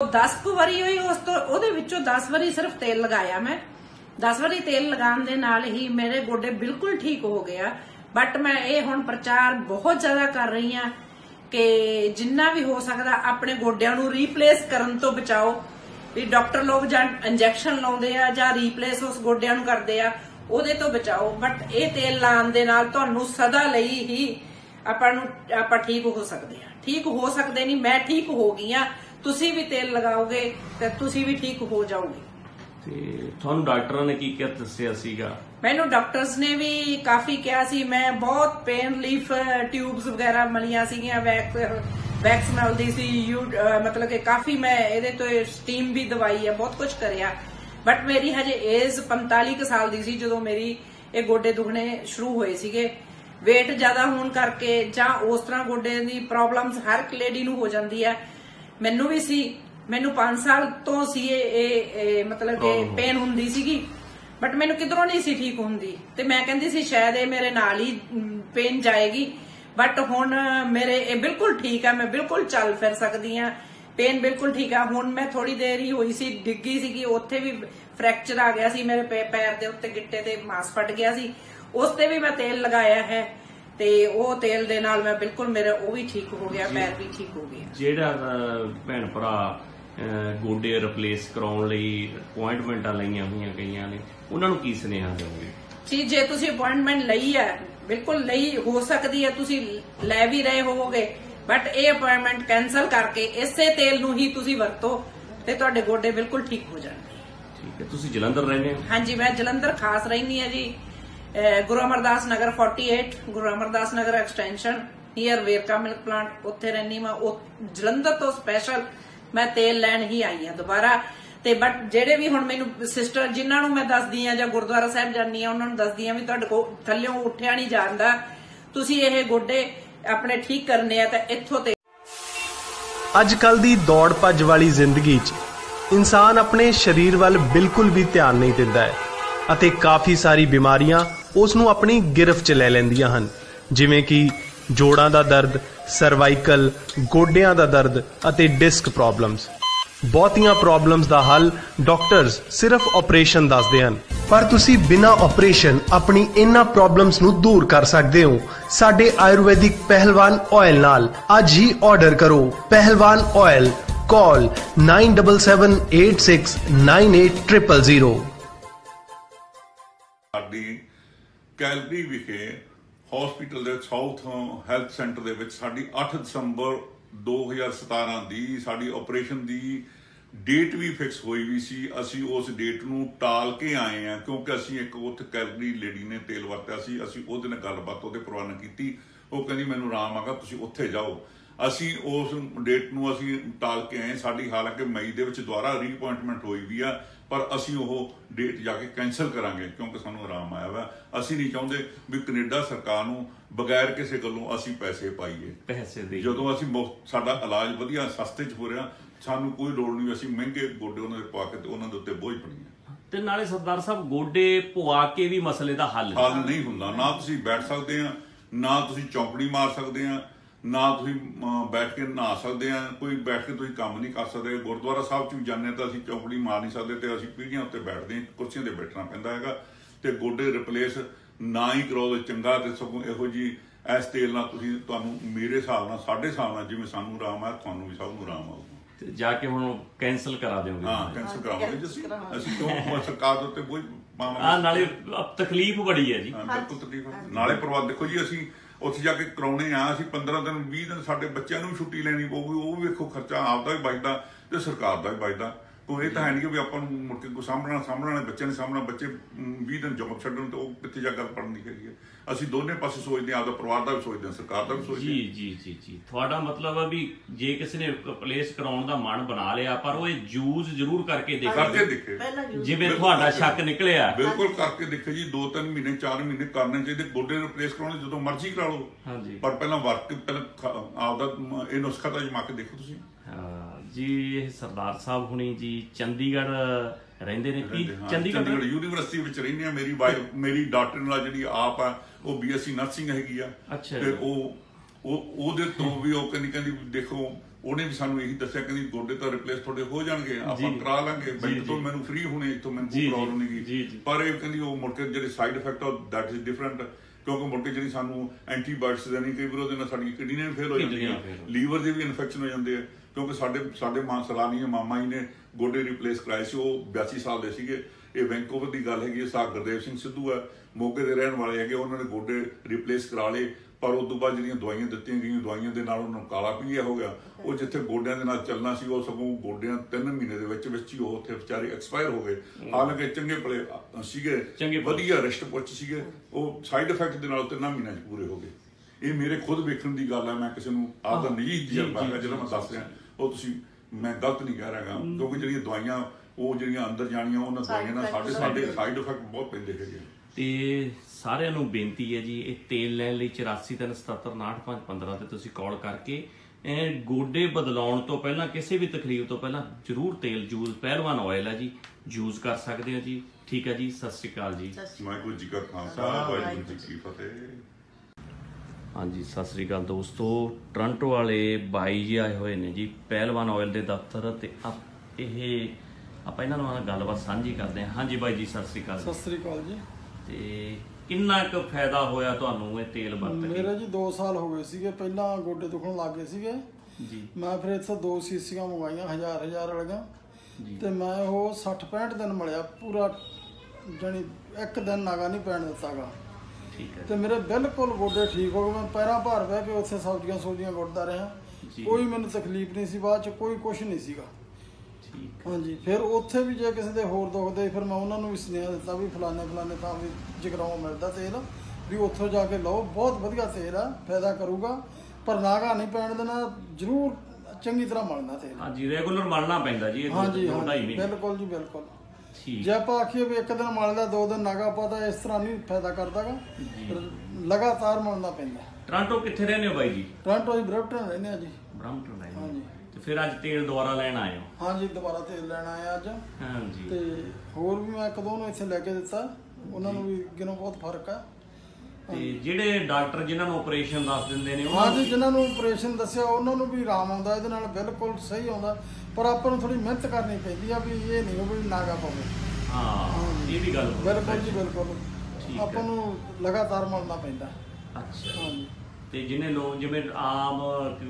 10 ਕੁ ਵਾਰੀ ਹੋਈ, ਉਸ ਤੋਂ ਉਹਦੇ ਵਿੱਚੋਂ 10 ਵਾਰੀ ਸਿਰਫ ਤੇਲ ਲਗਾਇਆ ਮੈਂ। 10 ਵਾਰੀ ਤੇਲ ਲਗਾਉਣ ਦੇ ਨਾਲ ਹੀ ਮੇਰੇ ਗੋਡੇ ਬਿਲਕੁਲ ਠੀਕ ਹੋ ਗਿਆ ਬਟ ਮੈਂ ਇਹ ਹੁਣ ਪ੍ਰਚਾਰ ਬਹੁਤ ਜ਼ਿਆਦਾ ਕਰ ਰਹੀ ਆ ਕਿ ਜਿੰਨਾ ਵੀ ਹੋ ਸਕਦਾ ਆਪਣੇ ਗੋਡਿਆਂ ਨੂੰ ਰੀਪਲੇਸ ਕਰਨ ਤੋਂ ਬਚਾਓ। ਵੀ ਡਾਕਟਰ ਲੋਕ ਜਾਂ ਇੰਜੈਕਸ਼ਨ ਲਾਉਂਦੇ ਆ ਜਾਂ ਰੀਪਲੇਸ ਉਸ ਗੋਡਿਆਂ ਨੂੰ ਕਰਦੇ ਆ, ਉਹਦੇ ਤੋਂ ਬਚਾਓ। ਬਟ ਇਹ ਤੇਲ ਲਾਉਣ ਦੇ ਨਾਲ ਤੁਹਾਨੂੰ ਸਦਾ ਲਈ ਹੀ ਆਪਾਂ ਨੂੰ, ਆਪਾਂ ਠੀਕ ਹੋ ਸਕਦੇ ਆ ਠੀਕ ਹੋ ਸਕਦੇ ਨਹੀਂ, ਮੈਂ ਠੀਕ ਹੋ ਗਈ ਆ ਤੁਸੀਂ ਵੀ ਤੇਲ ਲਗਾਓਗੇ ਤੇ ਤੁਸੀਂ ਵੀ ਠੀਕ ਹੋ ਜਾਓਗੇ। ਤੇ ਤੁਹਾਨੂੰ ਡਾਕਟਰਾਂ ਨੇ ਕੀ ਕਿਹਾ ਦੱਸਿਆ ਸੀਗਾ? ਮੈਨੂੰ ਡਾਕਟਰਸ ਨੇ ਵੀ ਕਾਫੀ ਕਿਹਾ ਸੀ ਮੈਂ ਬਹੁਤ ਪੇਨ ਰਿਲੀਫ ਟਿਊਬਸ ਵਗੈਰਾ ਮਲੀਆਂ ਸੀਗੀਆਂ ਵੈਕਸ ਵੈਕਸ ਮਿਲਦੀ ਸੀ ਯੂ ਮਤਲਬ ਕਿ ਕਾਫੀ ਮੈਂ ਇਹਦੇ ਤੋਂ ਸਟੀਮ ਵੀ ਦਵਾਈ ਹੈ ਬਹੁਤ ਕੁਝ ਕਰਿਆ। ਬਟ ਮੇਰੀ ਹਜੇ ਏਜ 45 ਕੁ ਸਾਲ ਦੀ ਸੀ ਜਦੋਂ ਮੇਰੀ ਇਹ ਗੋਡੇ ਦੁਖਣੇ ਸ਼ੁਰੂ ਹੋਏ ਸੀਗੇ। Weight ਜ਼ਿਆਦਾ ਹੋਣ ਕਰਕੇ ਜਾਂ ਉਸ ਤਰ੍ਹਾਂ ਗੋਡੇ ਦੀ ਪ੍ਰੋਬਲਮਸ ਹਰ ਇੱਕ ਲੇਡੀ ਨੂੰ ਹੋ ਜਾਂਦੀ ਹੈ। ਮੈਨੂੰ ਵੀ ਸੀ ਮੈਨੂੰ 5 ਸਾਲ ਤੋਂ ਸੀ ਇਹ ਮਤਲਬ ਕਿ. ਪੇਨ ਹੁੰਦੀ ਸੀਗੀ ਬਟ ਮੈਨੂੰ ਕਿਧਰੋਂ ਨਹੀਂ ਸੀ ਠੀਕ ਹੁੰਦੀ। ਤੇ ਮੈਂ ਕਹਿੰਦੀ ਸੀ ਸ਼ਾਇਦ ਇਹ ਮੇਰੇ ਨਾਲ ਹੀ ਪੇਨ ਜਾਏਗੀ ਬਟ ਹੁਣ ਮੇਰੇ ਇਹ ਬਿਲਕੁਲ ਠੀਕ ਆ ਮੈਂ ਬਿਲਕੁਲ ਚੱਲ ਫਿਰ ਸਕਦੀ ਆ। ਪੇਨ ਬਿਲਕੁਲ ਠੀਕ ਆ ਹੁਣ ਮੈਂ ਥੋੜੀ ਦੇਰ ਹੀ ਹੋਈ ਸੀ ਡਿੱਗੀ ਸੀਗੀ ਉੱਥੇ ਵੀ ਫ੍ਰੈਕਚਰ ਆ ਗਿਆ ਸੀ ਮੇਰੇ ਪੈਰ ਦੇ ਉੱਤੇ ਗਿੱਟੇ ਤੇ ਮਾਸ ਫਟ ਗਿਆ ਸੀ। ਉਸ ਤੇ ਵੀ ਮੈਂ ਤੇਲ ਲਗਾਇਆ ਹੈ। ਤੇ ਉਹ ਤੇਲ ਦੇ ਨਾਲ ਮੈਂ ਬਿਲਕੁਲ ਮੇਰੇ ਉਹ ਵੀ ਠੀਕ ਹੋ ਗਿਆ ਪੈਰ ਵੀ ਠੀਕ ਹੋ ਗਿਆ ਜਿਹੜਾ ਭੈਣ ਭਰਾ ਗੋਡੇ ਰਿਪਲੇਸ ਕਰਾਉਣ ਲਈ ਅਪਾਇੰਟਮੈਂਟਾਂ ਲਈਆਂ ਹੋਈਆਂ ਕਈਆਂ ਨੇ ਉਹਨਾਂ ਨੂੰ ਕੀ ਸੁਨੇਹਾ ਦਿਓਗੇ ਜੀ ਜੇ ਤੁਸੀਂ ਅਪਾਇੰਟਮੈਂਟ ਲਈ ਹੈ ਬਿਲਕੁਲ ਲਈ ਹੋ ਸਕਦੀ ਹੈ ਤੁਸੀਂ ਲੈ ਵੀ ਰਹੇ ਹੋਵੋਗੇ ਬਟ ਇਹ ਅਪਾਇੰਟਮੈਂਟ ਕੈਨਸਲ ਕਰਕੇ ਇਸੇ ਤੇਲ ਨੂੰ ਹੀ ਤੁਸੀਂ ਵਰਤੋ ਤੇ ਤੁਹਾਡੇ ਗੋਡੇ ਬਿਲਕੁਲ ਠੀਕ ਹੋ ਜਾਣਗੇ। ਠੀਕ ਹੈ ਤੁਸੀਂ ਜਲੰਧਰ ਰਹਿੰਦੇ ਹੋ? ਹਾਂਜੀ ਮੈਂ ਜਲੰਧਰ ਖਾਸ ਰਹਿੰਦੀ ਹਾਂ ਜੀ। Guru Amardas Nagar 48 Guru Amardas Nagar extension near Verka milk plant ਉੱਥੇ ਰਹਿੰਦੀ ਮੈਂ, ਉਹ ਜਲੰਧਰ ਤੋਂ ਸਪੈਸ਼ਲ ਮੈਂ ਤੇਲ ਲੈਣ ਹੀ ਆਈ ਹਾਂ ਦੁਬਾਰਾ। ਤੇ ਬਟ ਜਿਹੜੇ ਵੀ ਹੁਣ ਮੈਨੂੰ ਸਿਸਟਰ ਜਿਨ੍ਹਾਂ ਨੂੰ ਮੈਂ ਦੱਸਦੀ ਆ ਜਾਂ ਗੁਰਦੁਆਰਾ ਸਾਹਿਬ ਜਾਂਦੀ ਆ ਉਹਨਾਂ ਨੂੰ ਦੱਸਦੀ ਆ ਵੀ ਤੁਹਾਡੇ ਕੋ ਥੱਲਿਓਂ ਉੱਠਿਆ ਨਹੀਂ ਜਾਂਦਾ। ਤੁਸੀਂ ਇਹ ਗੋਡੇ ਆਪਣੇ ਠੀਕ ਕਰਨੇ ਆ ਤਾਂ ਇੱਥੋਂ ਤੇ ਅੱਜ ਕੱਲ ਦੀ ਦੌੜ ਭੱਜ ਵਾਲੀ ਜ਼ਿੰਦਗੀ 'ਚ ਇਨਸਾਨ ਆਪਣੇ ਸਰੀਰ ਵੱਲ ਬਿਲਕੁਲ ਵੀ ਧਿਆਨ ਨਹੀਂ ਦਿੰਦਾ ਹੈ ਅਤੇ ਕਾਫੀ ਸਾਰੀ ਬਿਮਾਰੀਆਂ ਉਸ ਨੂੰ ਆਪਣੀ ਗਿਰਫਤ 'ਚ ਲੈ ਲੈਂਦੀਆਂ ਹਨ। ਜਿਵੇਂ ਕਿ ਜੋੜਾਂ ਦਾ ਦਰਦ ਸਰਵਾਈਕਲ ਗੋਡਿਆਂ ਦਾ ਦਰਦ ਅਤੇ ਡਿਸਕ ਪ੍ਰੋਬਲਮਸ ਬਹੁਤੀਆਂ ਪ੍ਰੋਬਲਮਸ ਦਾ ਹੱਲ ਡਾਕਟਰਸ ਸਿਰਫ ਆਪਰੇਸ਼ਨ ਦੱਸਦੇ ਹਨ। ਪਰ ਤੁਸੀਂ ਬਿਨਾਂ ਆਪਰੇਸ਼ਨ ਆਪਣੀ ਇਹਨਾਂ ਪ੍ਰੋਬਲਮਸ ਨੂੰ ਦੂਰ ਕਰ ਸਕਦੇ ਹੋ। ਸਾਡੇ ਆਯੁਰਵੈਦਿਕ ਪਹਿਲਵਾਨ ਆਇਲ ਨਾਲ ਅੱਜ ਹੀ ਆਰਡਰ ਕਰੋ। ਪਹਿਲਵਾਨ ਆਇਲ ਕਾਲ 9778698000 ਸਾਡੀ ਕੈਲਗਰੀ ਵਿਖੇ ਹਸਪੀਟਲ ਦੇ ਸਾਊਥ ਹੈਲਥ ਸੈਂਟਰ ਦੇ ਵਿੱਚ ਸਾਡੀ 8 ਦਸੰਬਰ 2017 ਦੀ ਸਾਡੀ ਆਪਰੇਸ਼ਨ ਦੀ ਡੇਟ ਵੀ ਫਿਕਸ ਹੋਈ ਵੀ ਸੀ। ਅਸੀਂ ਉਸ ਡੇਟ ਨੂੰ ਟਾਲ ਕੇ ਆਏ ਆ ਕਿਉਂਕਿ ਅਸੀਂ ਇੱਕ ਉੱਥੇ ਕੈਲਗਰੀ ਲੇਡੀ ਨੇ ਤੇਲ ਵਰਤਿਆ ਸੀ। ਅਸੀਂ ਉਹਦੇ ਨਾਲ ਗੱਲਬਾਤ ਉਹਦੇ ਪ੍ਰਵਾਨ ਕੀਤੀ। ਉਹ ਕਹਿੰਦੀ, ਮੈਨੂੰ ਆਰਾਮ ਆਗਾ ਤੁਸੀਂ ਉੱਥੇ ਜਾਓ। ਅਸੀਂ ਉਸ ਡੇਟ ਨੂੰ ਅਸੀਂ ਟਾਲ ਕੇ ਆਏ। ਸਾਡੀ ਹਾਲਾਂਕਿ ਮਈ ਦੇ ਵਿੱਚ ਦੁਬਾਰਾ ਰੀਅਪਾਇੰਟਮੈਂਟ ਹੋਈ ਵੀ ਆ। ਪਰ ਅਸੀਂ ਉਹ ਡੇਟ ਜਾ ਕੇ ਕੈਨਸਲ ਕਰਾਂਗੇ ਕਿਉਂਕਿ ਸਾਨੂੰ ਆਰਾਮ ਆਇਆ ਵਾ। ਅਸੀਂ ਨਹੀਂ ਚਾਹੁੰਦੇ ਵੀ ਕੈਨੇਡਾ ਸਰਕਾਰ ਨੂੰ ਬਗੈਰ ਕਿਸੇ ਗੱਲੋਂ ਅਸੀਂ ਪੈਸੇ ਪਾਈਏ। ਪੈਸੇ ਦੇ ਜਦੋਂ ਅਸੀਂ ਸਾਡਾ ਇਲਾਜ ਵਧੀਆ ਸਸਤੇ 'ਚ ਹੋ ਰਿਹਾ ਸਾਨੂੰ ਕੋਈ ਲੋੜ ਨਹੀਂ ਅਸੀਂ ਮਹਿੰਗੇ ਗੋਡੇ ਉਹਨਾਂ ਦੇ ਪਾ ਕੇ ਤੇ ਉਹਨਾਂ ਦੇ ਉੱਤੇ ਬੋਝ ਪੜੀਏ ਤੇ ਨਾਲੇ ਸਰਦਾਰ ਸਾਹਿਬ ਗੋਡੇ ਪਵਾ ਕੇ ਵੀ ਮਸਲੇ ਦਾ ਹੱਲ। ਹੱਲ ਨਹੀਂ ਹੁੰਦਾ। ਨਾ ਤੁਸੀਂ ਬੈਠ ਸਕਦੇ ਆ ਨਾ ਤੁਸੀਂ ਚੌਂਕੜੀ ਮਾਰ ਸਕਦੇ ਆ ਨਾ ਤੁਸੀਂ ਬੈਠ ਕੇ ਨਹਾ ਸਕਦੇ ਆ ਕੋਈ ਬੈਠ ਕੇ ਤੁਸੀਂ ਕੰਮ ਨਹੀਂ ਕਰ ਸਕਦੇ। ਗੁਰਦੁਆਰਾ ਸਾਹਿਬ ਚ ਵੀ ਜਾਂਦੇ ਤਾਂ ਅਸੀਂ ਚੌਂਕੜੀ ਮਾਰ ਨਹੀਂ ਸਕਦੇ ਤੇ ਅਸੀਂ ਪੀੜ੍ਹੀਆਂ ਉੱਤੇ ਬੈਠਦੇ ਹਾਂ ਕੁਰਸੀਆਂ ਤੇ ਬੈਠਣਾ ਪੈਂਦਾ ਹੈਗਾ। ਤੇ ਗੋਡੇ ਰਿਪਲੇਸ ਨਾ ਹੀ ਕਰਾਓ ਤਾਂ ਚੰਗਾ ਤੇ ਸਗੋਂ ਇਹੋ ਜੀ ਇਸ ਤੇਲ ਨਾਲ ਤੁਸੀਂ ਤੁਹਾਨੂੰ ਮੇਰੇ ਹਿਸਾਬ ਨਾਲ ਸਾਡੇ ਹਿਸਾਬ ਨਾਲ ਜਿਵੇਂ ਸਾਨੂੰ ਆਰਾਮ ਆ ਤੁਹਾਨੂੰ ਵੀ ਸਭ ਨੂੰ ਆਰਾਮ ਆਊਗਾ। ਤੇ ਜਾ ਕੇ ਹੁਣ ਕੈਨਸਲ ਕਰਾ ਦਿਓਗੇ। ਹਾਂ ਕੈਂਸਲ ਕਰਾਵਾਂਗੇ। ਜੀ ਅਸੀਂ ਅਸੀਂ ਕਿਉਂ ਸਰਕਾਰ ਦੇ ਉੱਤੇ ਬੋਝ ਪਾਵਾਂਗੇ? ਆ ਨਾਲੇ ਤਕਲੀਫ ਬੜੀ ਹੈ ਜੀ। ਹਾਂ, ਬਿਲਕੁਲ ਤਕਲੀਫ। ਨਾਲੇ ਪਰਿਵਾਰ ਦੇਖੋ ਜੀ ਅਸੀਂ ਉੱਥੇ ਜਾ ਕੇ ਕਰਾਉਣੇ ਆ, ਅਸੀਂ 15 ਦਿਨ 20 ਦਿਨ ਸਾਡੇ ਬੱਚਿਆਂ ਨੂੰ ਵੀ ਛੁੱਟੀ ਲੈਣੀ ਪਊਗੀ, ਉਹ ਵੀ ਵੇਖੋ ਖਰਚਾ ਆਪਦਾ ਵੀ ਬਚਦਾ ਤੇ ਸਰਕਾਰ ਦਾ ਵੀ ਬਚਦਾ ਕੋਈ ਇਹ ਤਾਂ ਹੈ ਨਹੀਂ ਕਿ ਵੀ ਆਪਾਂ ਨੂੰ ਮੁੜ ਕੇ ਕੋਈ ਸਾਹਮਣਾ ਸਾਹਮਣਾ ਬੱਚਿਆਂ ਨੇ ਸਾਹਮਣਾ ਬੱਚੇ ਅਮ, 20 ਦਿਨ ਜੌਬ ਛੱਡਣ ਤੇ ਉਹ ਕਿੱਥੇ ਜਾ ਕੇ ਗੱਲ ਪੜਨ ਦੀ ਹੈਗੀ ਹੈ ਅਸੀਂ ਦੋਨੇ ਪਾਸੇ ਸੋਚਦੇ ਆ ਆਪਦਾ ਪਰਿਵਾਰ ਦਾ ਵੀ ਸੋਚਦੇ ਆ ਸਰਕਾਰ ਦਾ ਵੀ ਸੋਚਦੇ ਜੀ ਆ ਜੀ ਜੀ ਜੀ। ਤੁਹਾਡਾ ਮਤਲਬ ਹੈ ਵੀ ਜੇ ਕਿਸੇ ਨੇ ਪਲੇਸ ਕਰਾਉਣ ਦਾ ਮਨ ਬਣਾ ਲਿਆ ਪਰ ਉਹ ਇਹ ਯੂਜ਼ ਜ਼ਰੂਰ ਕਰਕੇ ਕਰਕੇ ਦੇਖੇ। ਜਿਵੇਂ ਤੁਹਾਡਾ ਸ਼ੱਕ ਨਿਕਲਿਆ। ਬਿਲਕੁਲ ਕਰਕੇ ਦੇਖੋ ਜੀ 2-3 ਮਹੀਨੇ 4 ਮਹੀਨੇ ਕਰਨੇ ਚਾਹੀਦੇ ਗੋਡੇ ਰਿਪਲੇਸ ਕਰਾਉਣੇ ਜਦੋਂ ਮਰਜ਼ੀ ਕਰਾ ਲਓ। ਹਾਂਜੀ। ਪਰ ਪਹਿਲਾਂ ਵਰਕ ਪਹਿਲਾਂ ਆਪਦਾ ਇਹ ਨੁਸਖਾ ਤਾਂ ਜਮਾ ਕੇ ਦੇਖੋ ਤੁਸੀਂ। ਹਾਂ, ਜੀ ਇਹ ਸਰਦਾਰ ਸਾਹਿਬ ਹੁਣੀ ਜੀ ਚੰਡੀਗੜ੍ਹ ਰਹਿੰਦੇ ਨੇ ਕੀ ਚੰਡੀਗੜ੍ਹ ਯੂਨੀਵਰਸਿਟੀ ਵਿੱਚ ਰਹਿੰਦੇ ਆ ਮੇਰੀ ਵਾਈਫ ਮੇਰੀ ਡਾਕਟਰ ਨਾਲ ਜਿਹੜੀ ਆਪ ਆ ਉਹ ਬੀਐਸਸੀ ਨਰਸਿੰਗ ਹੈਗੀ ਆ ਤੇ ਉਹ ਉਹ ਉਹਦੇ ਤੋਂ ਵੀ ਉਹ ਕਹਿੰਦੀ ਕਹਿੰਦੀ ਦੇਖੋ ਉਹਨੇ ਵੀ ਸਾਨੂੰ ਇਹੀ ਦੱਸਿਆ ਕਹਿੰਦੀ ਗੋਡੇ ਤਾਂ ਰਿਪਲੇਸ ਤੁਹਾਡੇ ਹੋ ਜਾਣਗੇ ਆਪਾਂ। ਕਰਾ ਲਾਂਗੇ ਬੈਂਕ ਤੋਂ। ਮੈਨੂੰ ਫ੍ਰੀ ਹੋਣੇ ਇੱਥੋਂ ਮੈਨੂੰ ਕੋਈ। ਪ੍ਰੋਬਲਮ ਨਹੀਂ। ਪਰ ਇਹ ਕਹਿੰਦੀ ਉਹ ਮੁੜ ਕੇ ਜਿਹੜੇ ਸਾਈਡ ਇਫੈਕਟ ਆ ਦੈਟ ਇਜ਼ ਡਿਫਰੈਂਟ ਕਿਉਂਕਿ ਮੁੜ ਕੇ ਜਿਹੜੀ ਸਾਨੂੰ ਐਂਟੀਬਾਇਓਟਿਕਸ ਦੇਣੀ ਕਈ ਵਾਰ ਉਹਦੇ ਨਾਲ ਸਾਡੀ ਕਿਡਨੀਆਂ ਫੇਲ ਹੋ ਜਾਂਦੀਆਂ। ਲੀਵਰ ਦੇ ਵੀ ਇਨਫੈਕਸ਼ਨ ਹੋ ਜਾਂਦੇ ਆ। ਕਿਉਂਕਿ ਸਾਡੇ ਸਾਡੇ ਮਾਂ ਸਲਾਨੀ ਮਾਮਾ ਜੀ ਨੇ ਗੋਡੇ ਰਿਪਲੇਸ ਕਰਾਏ ਸੀ ਉਹ 82 ਸਾਲ ਦੇ ਸੀਗੇ। ਇਹ ਵੈਂਕੂਵਰ ਦੀ ਗੱਲ ਹੈਗੀ ਹੈ ਗੁਰਦੇਵ ਸਿੰਘ ਸਿੱਧੂ ਆ। ਮੋਗੇ ਦੇ ਰਹਿਣ ਵਾਲੇ ਹੈਗੇ ਉਹਨਾਂ ਨੇ ਗੋਡੇ ਰਿਪਲੇਸ ਕਰਾ ਲਏ। ਪਰ ਉਸ ਤੋਂ ਬਾਅਦ ਜਿਹੜੀਆਂ ਦਵਾਈਆਂ ਦਿੱਤੀਆਂ ਗਈਆਂ ਦਵਾਈਆਂ ਦੇ ਨਾਲ ਉਹਨਾਂ ਨੂੰ ਕਾਲਾ ਪੀਲੀਆ ਹੋ ਗਿਆ। ਉਹ ਜਿੱਥੇ ਗੋਡਿਆਂ ਦੇ ਨਾਲ ਚੱਲਣਾ ਸੀ ਉਹ ਸਗੋਂ ਗੋਡਿਆਂ 3 ਮਹੀਨੇ ਦੇ ਵਿੱਚ ਵਿੱਚ ਹੀ ਉਹ ਉੱਥੇ ਵਿਚਾਰੇ ਐਕਸਪਾਇਰ ਹੋ ਗਏ। ਹਾਲਾਂਕਿ ਚੰਗੇ ਭਲੇ ਸੀਗੇ। ਵਧੀਆ ਰਿਸ਼ਟ ਪੁੱਛ ਸੀਗੇ। ਉਹ ਸਾਈਡ ਇਫੈਕਟ ਦੇ ਨਾਲ 3 ਮਹੀਨਿਆਂ 'ਚ ਪੂਰੇ ਹੋ ਗਏ। ਇਹ ਮੇਰੇ ਖੁਦ ਵੇਖਣ ਦੀ ਗੱਲ ਹੈ ਮੈਂ ਕਿਸੇ ਨੂੰ ਆਪਦਾ ਨਿੱਜੀ ਤਜਰਬਾ ਹੈ ਜਿਹੜਾ ਮੈਂ ਦੱਸ ਰਿਹਾ ਉਹ ਤੁਸੀਂ ਮੈਂ ਗਲਤ ਨਹੀਂ ਕਹਿ ਰਿਹਾ ਕਿਉਂਕਿ ਜਿਹੜੀਆਂ ਦਵਾਈਆਂ ਉਹ ਜਿਹੜੀਆਂ ਅੰਦਰ ਜਾਣੀਆਂ ਉਹਨਾਂ ਦਵਾਈਆਂ ਨਾਲ ਸਾਡੇ ਸਾਡੇ ਸਾਈਡ ਇਫੈਕਟ ਬਹੁਤ ਪੈਂਦੇ ਹੈਗੇ ਤੇ ਸਾਰਿਆਂ ਨੂੰ ਬੇਨਤੀ ਹੈ ਜੀ ਇਹ ਤੇਲ ਲੈਣ ਲਈ 8437798515 ਤੇ ਤੁਸੀਂ ਕਾਲ ਕਰਕੇ ਇਹ ਗੋਡੇ ਬਦਲਾਉਣ ਤੋਂ ਪਹਿਲਾਂ ਕਿਸੇ ਵੀ ਤਕਲੀਫ ਤੋਂ ਪਹਿਲਾਂ ਜ਼ਰੂਰ ਤੇਲ ਯੂਜ਼ ਪਹਿਲਵਾਨ ਆਇਲ ਹੈ ਜੀ ਯੂਜ਼ ਕਰ ਸਕਦੇ ਹੋ ਜੀ। ਠੀਕ ਹੈ ਜੀ ਸਤਿ ਸ਼੍ਰੀ ਅਕਾਲ ਜੀ। ਵਾਹਿਗੁਰੂ ਜੀ ਕਾ ਖਾਲਸਾ ਵਾਹਿਗੁਰੂ ਜੀ ਕੀ ਫਤਿਹ। ਹਾਂਜੀ ਸਤਿ ਸ੍ਰੀ ਅਕਾਲ ਦੋਸਤੋ। ਟੋਰਾਂਟੋ ਵਾਲੇ ਬਾਈ ਜੀ ਆਏ ਹੋਏ ਨੇ ਜੀ ਪਹਿਲਵਾਨ ਆਇਲ ਦੇ ਦਫ਼ਤਰ ਤੇ ਆਪ- ਇਹ ਆਪਾਂ ਇਹਨਾਂ ਨਾਲ ਗੱਲਬਾਤ ਸਾਂਝੀ ਕਰਦੇ ਹਾਂ। ਹਾਂਜੀ ਬਾਈ ਜੀ ਸਤਿ ਸ੍ਰੀ ਅਕਾਲ। ਸਤਿ ਸ੍ਰੀ ਅਕਾਲ ਜੀ। ਤੇ ਕਿੰਨਾ ਕੁ ਫਾਇਦਾ ਹੋਇਆ ਤੁਹਾਨੂੰ ਇਹ ਤੇਲ ਵਰਤ ਕੇ? ਮੇਰੇ ਜੀ 2 ਸਾਲ ਹੋ ਗਏ ਸੀਗੇ ਪਹਿਲਾਂ ਗੋਡੇ ਦੁਖਣ ਲੱਗ ਗਏ ਸੀਗੇ। ਜੀ। ਮੈਂ ਫਿਰ ਇੱਥੇ ਦੋ ਸੀਸੀਆਂ ਮੰਗਾਈਆਂ ਹਜ਼ਾਰ ਹਜ਼ਾਰ ਵਾਲੀਆਂ। ਤੇ ਮੈਂ ਉਹ 60 65 ਦਿਨ ਮਿਲਿਆ ਪੂਰਾ ਜਾਣੀ ਇੱਕ ਦਿਨ ਨਾਗਾ ਨਹੀਂ ਪੈਣ ਦਿੱਤਾਗਾ। ਠੀਕ ਹੈ। ਤੇ ਮੇਰੇ ਬਿਲਕੁਲ ਗੋਡੇ ਠੀਕ ਹੋ ਗਏ ਮੈਂ ਪੈਰਾਂ ਭਾਰ ਬਹਿ ਕੇ ਉੱਥੇ ਸਬਜ਼ੀਆਂ ਸਬਜ਼ੀਆਂ ਗੁੱਟਦਾ ਰਿਹਾ। ਕੋਈ ਮੈਨੂੰ ਤਕਲੀਫ ਨਹੀਂ ਸੀ ਬਾਅਦ ਚ ਕੋਈ ਕੁਝ ਨਹੀਂ ਸੀਗਾ। ਠੀਕ ਹਾਂਜੀ ਫਿਰ ਉੱਥੇ ਵੀ ਜੇ ਕਿਸੇ ਦੇ ਹੋਰ ਦੁਖਦੇ ਫਿਰ ਮੈਂ ਉਹਨਾਂ ਨੂੰ ਵੀ ਸੁਨੇਹਾ ਦਿੱਤਾ ਵੀ ਫਲਾਣੇ ਫਲਾਣੇ ਥਾਂ ਵੀ ਜਗਰਾਉਂ ਮਿਲਦਾ ਤੇਲ ਵੀ ਉੱਥੋਂ ਜਾ ਕੇ ਲਓ ਬਹੁਤ ਵਧੀਆ ਤੇਲ ਆ ਫਾਇਦਾ ਕਰੂਗਾ। ਪਰ ਨਾਗਾ ਨਹੀਂ ਪੈਣ ਦੇਣਾ ਜ਼ਰੂਰ ਚੰਗੀ ਤਰ੍ਹਾਂ ਮਲਣਾ ਤੇਲ। ਹਾਂਜੀ ਰੈਗੂਲਰ ਮਲਣਾ ਪੈਂਦਾ ਜੀ ਇਹ ਹਾਂਜੀ ਬਿਲਕੁਲ ਜੀ ਬਿਲਕੁਲ। ਠੀਕ। ਜੇ ਆਪਾਂ ਆਖੀਏ ਵੀ ਇੱਕ ਦਿਨ ਮਲਦਾ ਦੋ ਦਿਨ ਨਾਗਾ ਪਾਦਾ ਇਸ ਤਰ੍ਹਾਂ ਨਹੀਂ ਫਾਇਦਾ ਕਰਦਾਗਾ। ਲਗਾਤਾਰ ਮਲਣਾ ਪੈਂਦਾ। ਟੋਰਾਂਟੋ ਕਿੱਥੇ ਰਹਿੰਦੇ ਹੋ ਬਾਈ ਜੀ? ਟੋਰਾਂਟੋ ਜੀ ਬ੍ਰੈਂਪਟਨ ਰਹਿੰਦੇ ਆ ਜੀ। ਬ੍ਰਹਮਟਨ ਰਹਿੰਦੇ। ਹੋ। ਫਿਰ ਅੱਜ ਤੇਲ ਦੁਬਾਰਾ ਲੈਣ ਆਏ ਹੋ ਹਾਂਜੀ ਦੁਬਾਰਾ ਤੇਲ ਲੈਣ ਆਇਆ ਅੱਜ। ਹਾਂਜੀ। ਤੇ ਹੋਰ ਵੀ ਮੈਂ ਇੱਕ ਦੋ ਨੂੰ ਇੱਥੇ ਲੈ ਕੇ ਦਿੱਤਾ। ਉਹਨਾਂ ਨੂੰ ਵੀ ਅੱਗੇ ਨਾਲੋਂ ਬਹੁਤ ਫ਼ਰਕ ਆ। ਤੇ ਜਿਹੜੇ ਡਾਕਟਰ ਜਿਨ੍ਹਾਂ ਨੂੰ ਆਪਰੇਸ਼ਨ ਦੱਸ ਦਿੰਦੇ ਨੇ ਉਹਨਾਂ ਹਾਂਜੀ ਜਿਨ੍ਹਾਂ ਨੂੰ ਆਪਰੇਸ਼ਨ ਦੱਸਿਆ ਉਹਨਾਂ ਨੂੰ ਵੀ ਆਰਾਮ ਆਉਂਦਾ ਇਹਦੇ ਨਾਲ ਬਿਲਕੁਲ ਸਹੀ ਆਉਂਦਾ। ਪਰ ਆਪਾਂ ਨੂੰ ਥੋੜੀ ਮਿਹਨਤ ਕਰਨੀ ਪੈਂਦੀ ਆ ਵੀ ਇਹ ਨਹੀਂ ਉਹ ਵੀ ਨਾਗਾ ਪਵੇ। ਹਾਂ ਇਹ ਵੀ ਗੱਲ। ਬਿਲਕੁਲ ਜੀ ਬਿਲਕੁਲ। ਆਪਾਂ ਨੂੰ ਲਗਾਤਾਰ ਮਲਣਾ ਪੈਂਦਾ। ਅੱਛਾ। ਹਾਂਜੀ। ਤੇ ਜਿਹਨੇ ਲੋਕ ਜਿਵੇਂ ਆਮ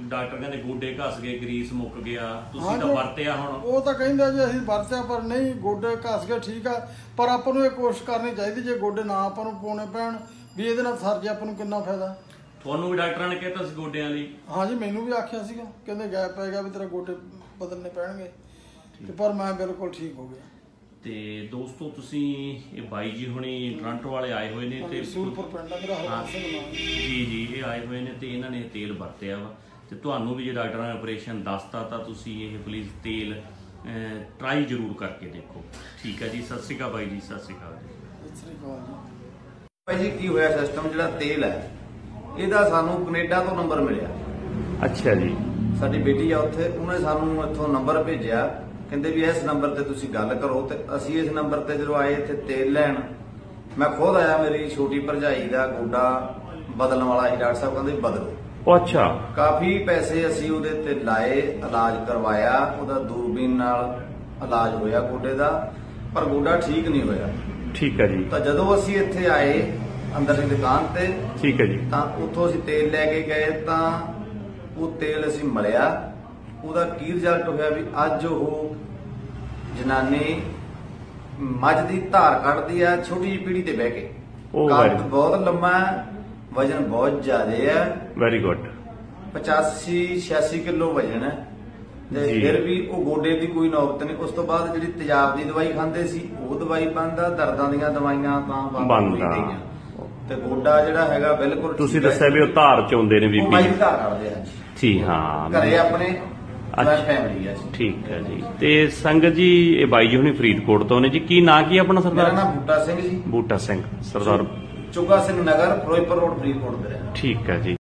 ਡਾਕਟਰ ਕਹਿੰਦੇ ਗੋਡੇ ਘਸ ਗਏ ਗਰੀਸ ਮੁੱਕ ਗਿਆ ਤੁਸੀਂ ਤਾਂ ਵਰਤਿਆ ਹੁਣ। ਉਹ ਤਾਂ ਕਹਿੰਦੇ ਜੀ ਅਸੀਂ ਵਰਤਿਆ ਪਰ ਨਹੀਂ ਗੋਡੇ ਘਸ ਗਏ ਠੀਕ ਆ। ਪਰ ਆਪਾਂ ਨੂੰ ਇਹ ਕੋਸ਼ਿਸ਼ ਕਰਨੀ ਚਾਹੀਦੀ ਜੇ ਗੋਡੇ ਨਾ ਆਪਾਂ ਨੂੰ ਪਾਉਣੇ ਪੈਣ ਵੀ ਇਹਦੇ ਨਾਲ ਸਰ ਜੇ ਆਪਾਂ ਨੂੰ ਕਿੰਨਾ ਫਾਇਦਾ। ਤੁਹਾਨੂੰ ਵੀ ਡਾਕਟਰਾਂ ਨੇ ਕਹਿਤਾ ਸੀ ਗੋਡਿਆਂ ਲਈ। ਹਾਂਜੀ ਮੈਨੂੰ ਵੀ ਆਖਿਆ ਸੀਗਾ। ਕਹਿੰਦੇ ਗੈਪ ਪੈ ਗਿਆ ਵੀ ਤੇਰੇ ਗੋਡੇ ਬਦਲਨੇ ਪੈਣਗੇ। ਤੇ ਪਰ ਮੈਂ ਬਿਲਕੁਲ ਠੀਕ ਹੋ ਗਿਆ। ਤੇ ਦੋਸਤੋ ਤੁਸੀਂ ਇਹ ਬਾਈ ਜੀ ਹੁਣੀ ਟੋਰਾਂਟੋ ਵਾਲੇ ਆਏ ਹੋਏ ਨੇ ਤੇ ਸੂਰਪੁਰ ਪਿੰਡ ਮੇਰਾ। ਜੀ ਜੀ ਇਹ ਆਏ ਹੋਏ ਨੇ ਤੇ ਇਹਨਾਂ ਨੇ ਇਹ ਤੇਲ ਵਰਤਿਆ ਵਾ। ਤੇ ਤੁਹਾਨੂੰ ਵੀ ਜੇ ਡਾਕਟਰਾਂ ਨੇ ਆਪਰੇਸ਼ਨ ਦੱਸਤਾ ਤਾਂ ਤੁਸੀਂ ਇਹ ਪਲੀਜ਼ ਤੇਲ ਟਰਾਈ ਜ਼ਰੂਰ ਕਰਕੇ ਦੇਖੋ। ਠੀਕ ਹੈ ਜੀ ਸਤਿ ਸ਼੍ਰੀ ਅਕਾਲ ਬਾਈ ਜੀ ਸਤਿ ਸ਼੍ਰੀ ਅਕਾਲ ਜੀ। ਸਤਿ ਸ੍ਰੀ ਅਕਾਲ ਜੀ। ਭਾਈ ਜੀ ਕੀ ਹੋਇਆ ਸਿਸਟਮ ਜਿਹੜਾ ਤੇਲ ਹੈ? ਇਹਦਾ ਸਾਨੂੰ ਕੈਨੇਡਾ ਤੋਂ ਨੰਬਰ ਮਿਲਿਆ। ਅੱਛਾ ਜੀ। ਸਾਡੀ ਬੇਟੀ ਆ ਉੱਥੇ ਉਹਨੇ ਸਾਨੂੰ ਇੱਥੋਂ ਨੰਬਰ ਭੇਜਿਆ। ਕਹਿੰਦੇ ਵੀ ਇਸ ਨੰਬਰ ਤੇ ਤੁਸੀਂ ਗੱਲ ਕਰੋ ਤੇ ਅਸੀਂ ਇਸ ਨੰਬਰ ਤੇ ਜਦੋਂ ਆਏ ਇੱਥੇ ਤੇਲ ਲੈਣ ਮੈਂ ਖੁਦ ਆਇਆ ਮੇਰੀ ਛੋਟੀ ਭਰਜਾਈ ਦਾ ਗੋਡਾ ਬਦਲਣ ਵਾਲਾ ਸੀ ਡਾਕਟਰ ਸਾਹਿਬ ਕਹਿੰਦੇ ਬਦਲੋ। ਉਹ ਅੱਛਾ। ਕਾਫੀ ਪੈਸੇ ਅਸੀਂ ਉਹਦੇ ਤੇ ਲਾਏ ਇਲਾਜ ਕਰਵਾਇਆ ਉਹਦਾ ਦੂਰਬੀਨ ਨਾਲ ਇਲਾਜ ਹੋਇਆ ਗੋਡੇ ਦਾ ਪਰ ਗੋਡਾ ਠੀਕ ਨਹੀਂ ਹੋਇਆ। ਠੀਕ ਹੈ ਜੀ। ਤਾਂ ਜਦੋਂ ਅਸੀਂ ਇੱਥੇ ਆਏ ਅੰਦਰ ਦੀ ਦੁਕਾਨ ਤੇ ਠੀਕ ਹੈ ਜੀ। ਤਾਂ ਉੱਥੋਂ ਅਸੀਂ ਤੇਲ ਲੈ ਕੇ ਗਏ ਤਾਂ ਉਹ ਤੇਲ ਅਸੀਂ ਮਲਿਆ। ਉਹਦਾ ਕੀ ਰਿਜ਼ਲਟ ਹੋਇਆ ਵੀ ਅੱਜ ਉਹ ਜਨਾਨੀ ਮੱਝ ਦੀ ਧਾਰ ਕੱਢਦੀ ਆ ਛੋਟੀ ਜਿਹੀ ਪੀੜੀ ਤੇ ਬਹਿ ਕੇ। ਉਹ ਕੱਦ ਬਹੁਤ ਲੰਮਾ ਹੈ, ਵਜਨ ਬਹੁਤ ਜ਼ਿਆਦਾ ਹੈ। ਵੈਰੀ ਗੁੱਡ 85 86 ਕਿਲੋ ਵਜਨ ਹੈ। ਤੇ। ਫਿਰ ਵੀ ਉਹ ਗੋਡੇ ਦੀ ਕੋਈ ਨੌਬਤ ਨਹੀਂ। ਉਸ ਤੋਂ ਬਾਅਦ ਜਿਹੜੀ ਤੇਜ਼ਾਬ ਦੀ ਦਵਾਈ ਖਾਂਦੇ ਸੀ ਉਹ ਦਵਾਈ ਬੰਦ ਆ। ਦਰਦਾਂ ਦੀਆਂ ਦਵਾਈਆਂ ਤਾਂ ਬੰਦ ਆ। ਗਈਆਂ। ਤੇ ਗੋਡਾ ਜਿਹੜਾ ਹੈਗਾ ਬਿਲਕੁਲ ਤੁਸੀਂ ਹੈ। ਦੱਸਿਆ ਵੀ ਉਹ ਧਾਰ ਚ ਆਉਂਦੇ ਨੇ ਉਹ ਬੀਬੀ ਮਾਈ ਧਾਰ ਕੱਢਦੇ ਆ। ਜੀ ਜੀ ਹਾਂ। ਘਰੇ ਆਪਣੇ ਅੱਛਾ। ਫੈਮਿਲੀ ਜੀ। ਠੀਕ ਹੈ ਜੀ। ਤੇ ਸੰਗਤ ਜੀ ਇਹ ਬਾਈ ਜੀ ਹੁਣੀ ਫਰੀਦਕੋਟ ਤੋਂ ਨੇ ਜੀ। ਕੀ ਨਾਂ ਕੀ ਆਪਣਾ ਮੇਰਾ ਸਰਦਾਰ ਨਾਮ ਬੂਟਾ ਸਿੰਘ ਜੀ। ਬੂਟਾ ਸਿੰਘ ਸਰਦਾਰ। ਚੁੱਗਾ ਸਿੰਘ ਨਗਰ ਫਿਰੋਜ਼ਪੁਰ ਰੋਡ ਫਰੀਦਕੋਟ ਦੇ ਰਹਿਣ ਠੀਕ ਹੈ ਜੀ।